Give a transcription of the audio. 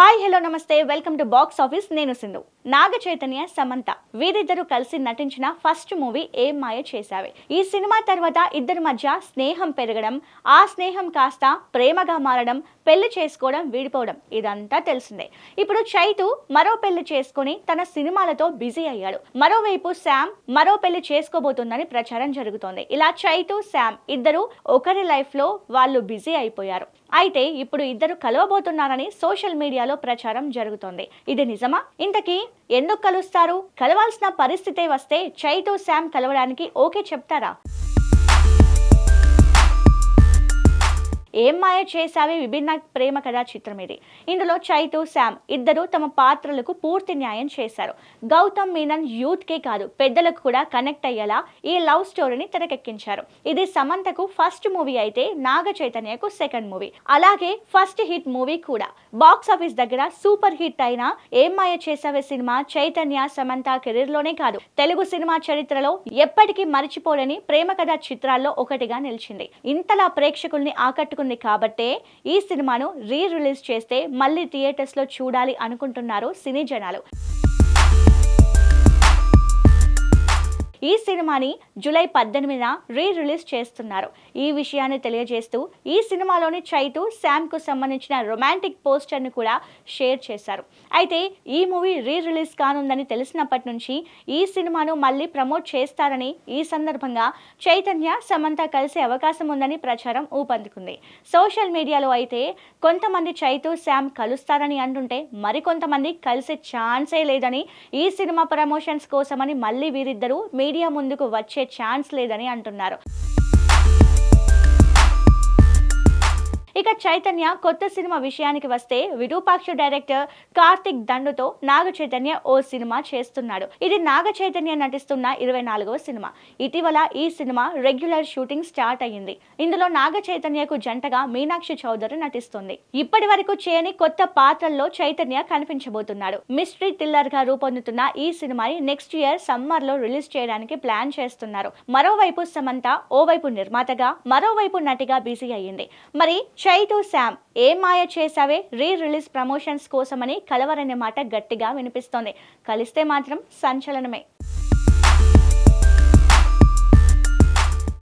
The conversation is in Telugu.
Hi hello namaste. Welcome to box office. నేను సింధు. నాగ చైతన్య సమంత వీరిద్దరూ కలిసి నటించిన ఫస్ట్ మూవీ ఏం మాయ చేశావే? ఈ సినిమా తర్వాత ఇద్దరి మధ్య స్నేహం పెరగడం ఆ స్నేహం కాస్త ప్రేమగా మారడం పెళ్ళి చేసుకోవడం విడిపోవడం ఇదంతా తెలిసిందే. ఇప్పుడు చైతు మరో పెళ్ళి చేసుకుని తన సినిమాలతో బిజీ అయ్యాడు. మరోవైపు శామ్ మరో పెళ్ళి చేసుకోబోతుందని ప్రచారం జరుగుతోంది. ఇలా చైతు శామ్ ఇద్దరు ఒకరి లైఫ్లో వాళ్ళు బిజీ అయిపోయారు. అయితే ఇప్పుడు ఇద్దరు కలవబోతున్నారని సోషల్ మీడియాలో ప్రచారం జరుగుతోంది. ఇది నిజమా? ఇంతకీ ఎందుకు కలుస్తారు? కలవాల్సిన పరిస్థితి వస్తే చైతు శామ్ కలవడానికి ఓకే చెప్తారా? ఏం మాయ చేశావే? విభిన్న ప్రేమ కథా చిత్రం ఇది. ఇందులో చైతు శామ్ ఇద్దరు తమ పాత్రలకు పూర్తి న్యాయం చేశారు. గౌతమ్ మీనన్ యూత్ కే కాదు పెద్దలకు కూడా కనెక్ట్ అయ్యేలా ఈ లవ్ స్టోరీని తెరకెక్కించారు. ఇది సమంతకు ఫస్ట్ మూవీ అయితే నాగ చైతన్యకు సెకండ్ మూవీ. అలాగే ఫస్ట్ హిట్ మూవీ కూడా. బాక్స్ ఆఫీస్ దగ్గర సూపర్ హిట్ అయిన ఏం మాయ చేసావే సినిమా? చైతన్య సమంత కెరీర్లోనే కాదు. తెలుగు సినిమా చరిత్రలో ఎప్పటికీ మరిచిపోలేని ప్రేమ కథా చిత్రాల్లో ఒకటిగా నిలిచింది. ఇంతలా ప్రేక్షకుల్ని ఆకట్టుకున్న ఉంది కాబట్టే ఈ సినిమాను రీ రిలీజ్ చేస్తే మళ్ళీ థియేటర్స్లో చూడాలి అనుకుంటున్నారు సినీ జనాలు. ఈ సినిమాని జూలై పద్దెనిమిదిన రీ రిలీజ్ చేస్తున్నారు. ఈ విషయాన్ని తెలియజేస్తూ ఈ సినిమాలోని చైతు శామ్కు సంబంధించిన రొమాంటిక్ పోస్టర్ను కూడా షేర్ చేశారు. అయితే ఈ మూవీ రీ రిలీజ్ కానుందని తెలిసినప్పటి నుంచి ఈ సినిమాను మళ్ళీ ప్రమోట్ చేస్తారని ఈ సందర్భంగా చైతన్య సమంత కలిసే అవకాశం ఉందని ప్రచారం ఊపందుకుంది. సోషల్ మీడియాలో అయితే కొంతమంది చైతు శామ్ కలుస్తారని అంటుంటే మరికొంతమంది కలిసే ఛాన్సే లేదని ఈ సినిమా ప్రమోషన్స్ కోసమని మళ్ళీ వీరిద్దరూ మీడియా ముందుకు వచ్చే ఛాన్స్ లేదని అంటున్నారు. ఇక చైతన్య కొత్త సినిమా విషయానికి వస్తే విరూపాక్ష డైరెక్టర్ కార్తిక్ దండుతో నాగ చైతన్య ఓ సినిమా చేస్తున్నాడు. ఇది నాగ చైతన్య నటిస్తున్న ఇరవై నాలుగవ సినిమా. ఇటీవల ఈ సినిమా రెగ్యులర్ షూటింగ్ స్టార్ట్ అయ్యింది. ఇందులో నాగ చైతన్యకు జంటగా మీనాక్షి చౌదరి నటిస్తుంది. ఇప్పటి వరకు చేయని కొత్త పాత్రల్లో చైతన్య కనిపించబోతున్నాడు. మిస్టరీ థ్రిల్లర్గా రూపొందుతున్న ఈ సినిమాని నెక్స్ట్ ఇయర్ సమ్మర్లో రిలీజ్ చేయడానికి ప్లాన్ చేస్తున్నారు. మరోవైపు సమంత ఓవైపు నిర్మాతగా మరోవైపు నటిగా బిజీ అయ్యింది. మరి Chai Chaitu Sam Ye Maaya Chesave re release promotions కోసమని కలవరనే మాట గట్టిగా వినిపిస్తోంది. కలిస్తే మాత్రం సంచలనమే.